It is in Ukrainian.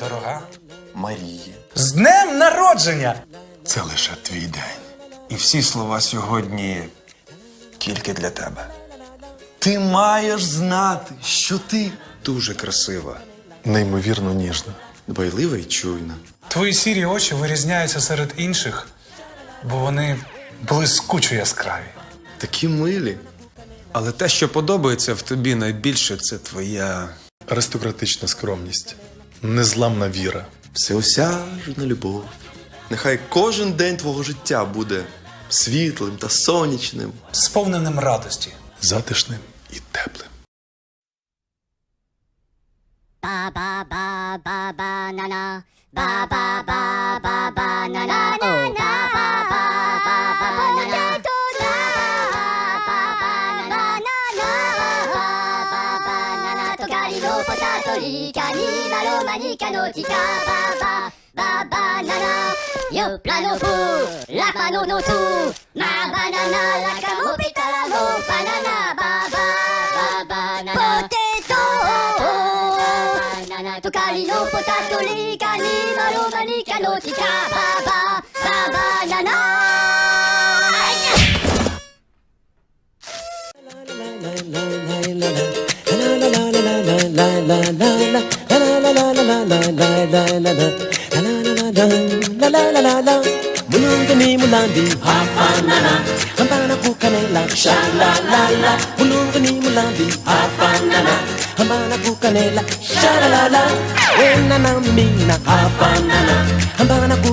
Дорога. Марії. З днем народження! Це лише твій день. І всі слова сьогодні тільки для тебе. Ти маєш знати, що ти дуже красива, неймовірно ніжна, дбайлива і чуйна. Твої сірі очі вирізняються серед інших, бо вони блискучо яскраві. Такі милі. Але те, що подобається в тобі найбільше, це твоя Аристократична скромність, незламна віра. всеосяжна любов. Нехай кожен день твого життя буде світлим та сонячним. Сповненим радості. затишним і теплим. ba ba ba ba ba na na ba ba ba na とがりのポタトリカにマロマニカのティカババババナナヨプラノフラパノノトマバナナラカモピタラのバナナババババナナポテトバナナとカリのポタトリカにマロマニカのティカババ Mulungani mulandi hafanana Hambana kukanela shalalala Mulungani mulandi hafanana Hambana kukanela shalalala Wena na mina hafanana Hambana kukanela